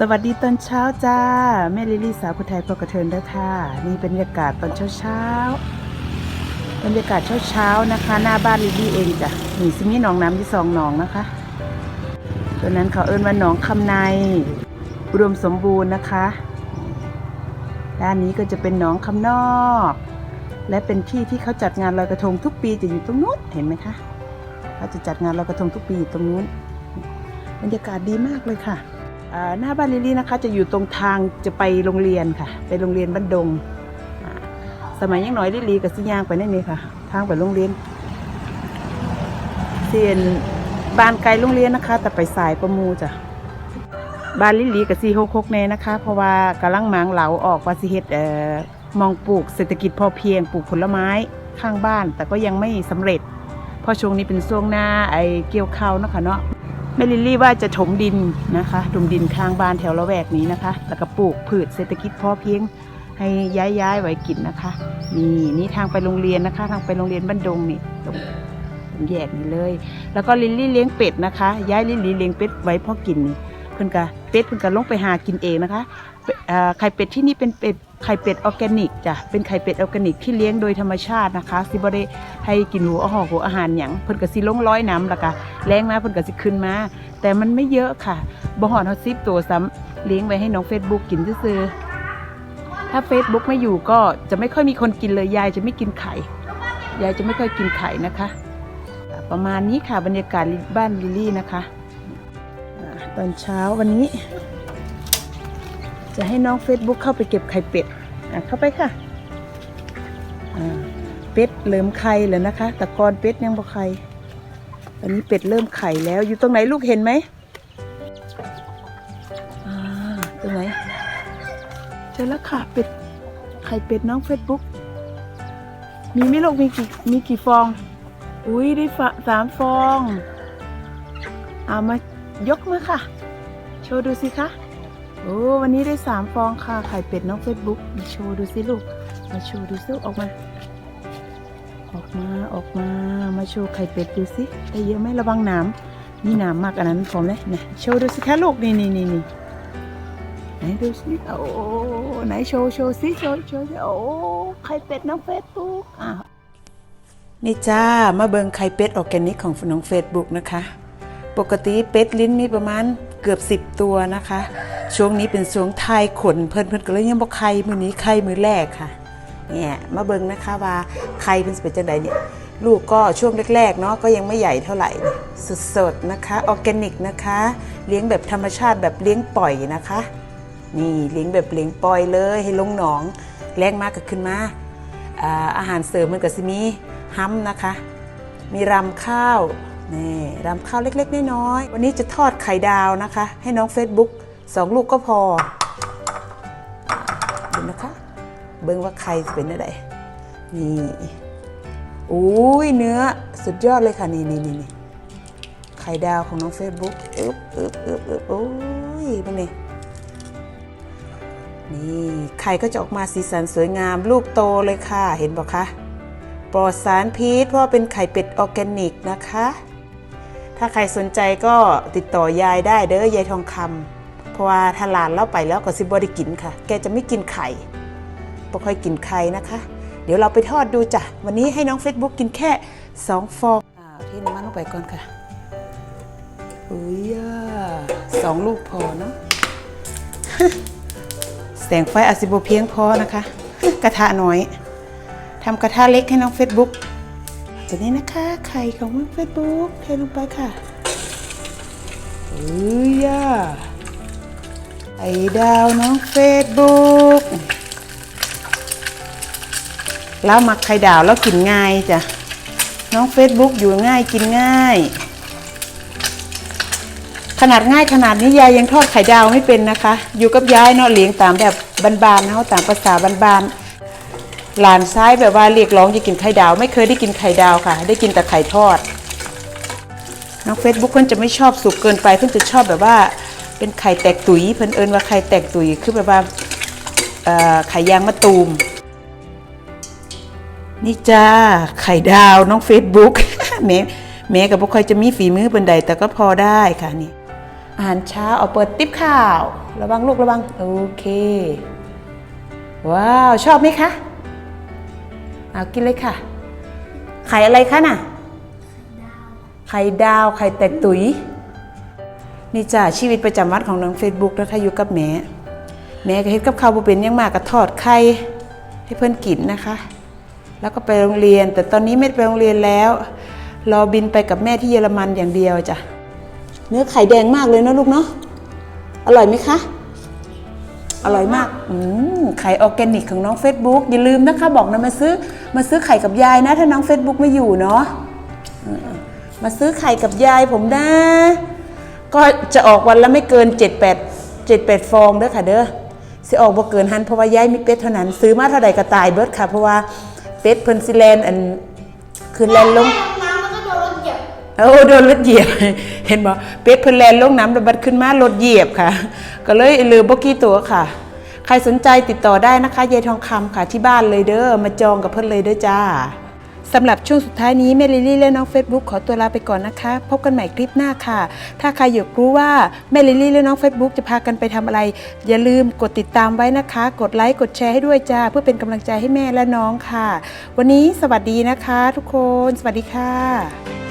สวัสดีตอนเช้าจ้า แม่ลิลี่สาวผู้ไทยพอกระเทินด้อค่ะ นี่บรรยากาศตอนเช้าเช้าบรรยากาศเช้าเช้านะคะ หน้าบ้านลิลี่เองจ้ะนี่ซิมีหนองน้ำที่สองหนองนะคะตัวนั้นเขาเอิ้นว่าหนองคำในอุดมสมบูรณ์นะคะ ด้านนี้ก็จะเป็นหนองคำนอก และเป็นที่ที่เขาจัดงานลอยกระทงทุกปีจะอยู่ตรงนู้นเห็นไหมคะเขาจะจัดงานลอยกระทงทุกปีอยู่ตรงนู้นบรรยากาศดีมากเลยค่ะ หน้าบ้านลิลลี่นะคะ จะอยู่ตรงทางจะไปโรงเรียนค่ะ ไปโรงเรียนบ้านดง สมัยยังน้อยลิลลี่กับสิยางไปนั่นนี่ค่ะ ทางไปโรงเรียนเสียนบ้านไกลโรงเรียนนะคะ แต่ไปสายประมูจ้ะบ้านลิลลี่กับซีหกหกเน่นะคะ เพราะว่ากำลังหมางเหลาออกว่าสิเฮ็ดเอ่อมองปลูกเศรษฐกิจพอเพียงปลูกผลไม้ข้างบ้าน แต่ก็ยังไม่สำเร็จ เพราะช่วงนี้เป็นช่วงหน้าไอเกี่ยวข้าวนะคะเนาะ แม่ลิลลี่ว่าจะถมดินนะคะถมดินข้างบ้านแถวละแวกนี้นะคะ แล้วก็ปลูกพืชเศรษฐกิจพอเพียงให้ย้ายย้ายไว้กินนะคะ นี่นี่ทางไปโรงเรียนนะคะ ทางไปโรงเรียนบ้านดงนี่ตรงตรงแยกนี้เลย แล้วก็ลิลลี่เลี้ยงเป็ดนะคะ ย้ายลิลลี่เลี้ยงเป็ดไว้พอกินนี่เพิ่นกะเป็ดเพิ่นกะลงไปหากินเองนะคะไข่เป็ดที่นี่เป็นเป็ด ไข่เป็ดออร์แกนิกจ้ะเป็นไข่เป็ดออร์แกนิกที่เลี้ยงโดยธรรมชาตินะคะสิบ่ได้ให้กินหัวอาหารหัวอาหารหยังเพิ่นก็สิลงร้อยน้ำแล้วก็แรงมาเพิ่นก็สิขึ้นมา แต่มันไม่เยอะค่ะบ่หอนเฮาซิปตัวซ้ำเลี้ยงไว้ให้น้อง Facebook กินซื่อถ้า Facebook ไม่อยู่ก็จะไม่ค่อยมีคนกินเลยยายจะไม่กินไข่ยายจะไม่ค่อยกินไข่นะคะ ประมาณนี้ค่ะบรรยากาศบ้านลิลลี่นะคะตอนเช้าวันนี้ จะให้น้อง Facebook เข้าไปเก็บไข่เป็ดอะเข้าไปค่ะเป็ดเริ่มไข่แล้วนะคะ แต่ก่อนเป็ดยังบ่ไข่ตอนนี้เป็ดเริ่มไข่แล้ว อยู่ตรงไหนลูกเห็นไหมอ่าตรงไหน เจอแล้วค่ะเป็ดไข่เป็ดน้องเฟซบุ๊กมีไม่ลูกมีกี่มีกี่ฟอง อุ้ยได้สามฟอง เอามายกมาค่ะ โชว์ดูสิคะ โอ้วันนี้ได้สามฟองค่ะไข่เป็ดน้องเฟซบุ๊กมาโชว์ดูสิลูก มาโชว์ดูสิออกมา ออกมาออกมามาโชว์ไข่เป็ดดูสิได้เยอะไหมระวังหนามมีหนามมากอันนั้นผมเลยนะโชว์ดูสิคะลูกนี่นี่นี่นี่ไหนดูสิโอ้ไหนโชว์โชว์สิโชว์โชว์สิโอ้ไข่เป็ดน้องเฟซบุ๊กอะนี่จ้ามาเบิงไข่เป็ดออร์แกนิกของน้องเฟซบุ๊กนะคะ ปกติเป็ดลิ้นมีประมาณ เกือบ 10 ตัวนะคะ ช่วงนี้เป็นช่วงไทยขนเพิ่นเพิ่นก็เลยยังบ่ไข่มือนี้ไข่มือแรกค่ะเนี่ยมาเบิ่งนะคะว่าไข่เป็นสเป็นจังไดเนี่ยลูกก็ช่วงแรกๆเนาะก็ยังไม่ใหญ่เท่าไหร่สดๆนะคะออร์แกนิกนะคะ เลี้ยงแบบธรรมชาติแบบเลี้ยงปล่อยนะคะ นี่เลี้ยงแบบเลี้ยงปล่อยเลยให้ลงหนองแรงมากก็ขึ้นมาอาอาหารเสริมมันก็สิมีฮัมนะคะ มีรำข้าว นี่รำข้าวเล็กๆน้อยๆวันนี้จะทอดไข่ดาวนะคะ ให้น้อง Facebook สองลูกก็พอดูนะคะ เบิ้งว่าใครจะเป็นอะไรนี่อุ้ยเนื้อสุดยอดเลยค่ะนี่นี่นี่ไข่ดาวของน้อง Facebook อึ๊บอึ๊บอึ๊บอึ๊บโอ้ยมันนี่นี่ไข่ก็จะออกมาสีสันสวยงามลูกโตเลยค่ะเห็นบอกคะปลอดสารพิษเพราะเป็นไข่เป็ดออร์แกนิกนะคะ ถ้าใครสนใจก็ติดต่อยายได้เด้อยายทองคำเพราะว่าถ้าหลานเล่าไปแล้วก็สิบได้กินค่ะ แกจะไม่กินไข่บ่ค่อยกินไข่นะคะ เดี๋ยวเราไปทอดดูจ้ะ วันนี้ให้น้อง Facebook กินแค่2ฟองอ้าวที่น้ำมันลงไปก่อนค่ะอุ้ยสองลูกพอเนาะแสงไฟอาจสิบเพียงพอนะคะ กระทะน้อยทำกระทะเล็กให้น้อง Facebook จะนี้นะคะ ไข่ของน้อง Facebook เทลงไปค่ะอุ้ยอะไข่ดาวน้อง Facebook แล้วหมักไข่ดาวแล้วกินง่ายจ้ะ น้อง Facebook อยู่ง่ายกินง่าย ขนาดง่ายขนาดนี้ยายยังทอดไข่ดาวไม่เป็นนะคะ อยู่กับยายเนาะเลี้ยงตามแบบบานๆนะเขาตามภาษาบานๆ หลานซ้ายแบบว่าเรียกร้องจะกินไข่ดาว ไม่เคยได้กินไข่ดาวค่ะ ได้กินแต่ไข่ทอด น้อง Facebook เพิ่นจะไม่ชอบสุกเกินไปเพิ่นจะชอบแบบว่าเป็นไข่แตกตุ๋ยเพิ่นเอิ้นว่าไข่แตกตุ๋ยคือแบบว่าไข่ยางมะตูม นี่จ้าไข่ดาวน้อง Facebook แม่แม่กับพวกคอยจะมีฝีมือบันไดแต่ก็พอได้ค่ะนี่อาหารเช้าเอาเปิดติ๊บข้าว ระวังลูกระวัง โอเค ว้าว ชอบไหมคะ เอากินเลยค่ะ ไข่อะไรคะน่ะ ไข่ดาว ไข่แตกตุ๋ย นี่จ้าชีวิตประจำวันของน้องเฟซบุ๊กนะคะอยู่กับแม่แม่ก็เฮ็ดกับข้าวบ่เป็นยังมากก็ทอดไข่ให้เพื่อนกินนะคะ แล้วก็ไปโรงเรียน แต่ตอนนี้ไม่ได้ไปโรงเรียนแล้ว รอบินไปกับแม่ที่เยอรมันอย่างเดียวจ้ะ เนื้อไข่แดงมากเลยนะลูกเนาะ อร่อยไหมคะ อร่อยมากอืมไข่ออร์แกนิกของน้อง Facebook อย่าลืมนะคะบอกนะมาซื้อมาซื้อไข่กับยายนะ ถ้าน้อง Facebook ไม่อยู่เนาะมาซื้อไข่กับยายผมนะ ก็จะออกวันละไม่เกิน 7 8 7 8 ฟองเด้อค่ะเด้อสิออกบ่เกินหันเพราะว่ายายมีเป็ดเท่านั้น ซื้อมาเท่าใดก็ตายเบิดค่ะ เพราะว่าเป็ดเพิ่นสิแลนอันคืนแลนลง โอ้โดนรถเหยียบ เห็นบ่เป็ดเพิ่นแลนลงน้ำระบัดขึ้นมารถเหยียบค่ะ ก็เลยลืมบกี่ตัวค่ะ ใครสนใจติดต่อได้นะคะยายทองคำค่ะที่บ้านเลยเด้อมาจองกับเพิ่นเลยเด้อจ้าสำหรับช่วงสุดท้ายนี้แม่ลิลี่และน้อง Facebook ขอตัวลาไปก่อนนะคะ พบกันใหม่คลิปหน้าค่ะ ถ้าใครอยากรู้ว่าแม่ลิลี่และน้อง Facebook จะพากันไปทำอะไร อย่าลืมกดติดตามไว้นะคะ กดไลค์กดแชร์ให้ด้วยจ้า เพื่อเป็นกำลังใจให้แม่และน้องค่ะ วันนี้สวัสดีนะคะ ทุกคน สวัสดีค่ะ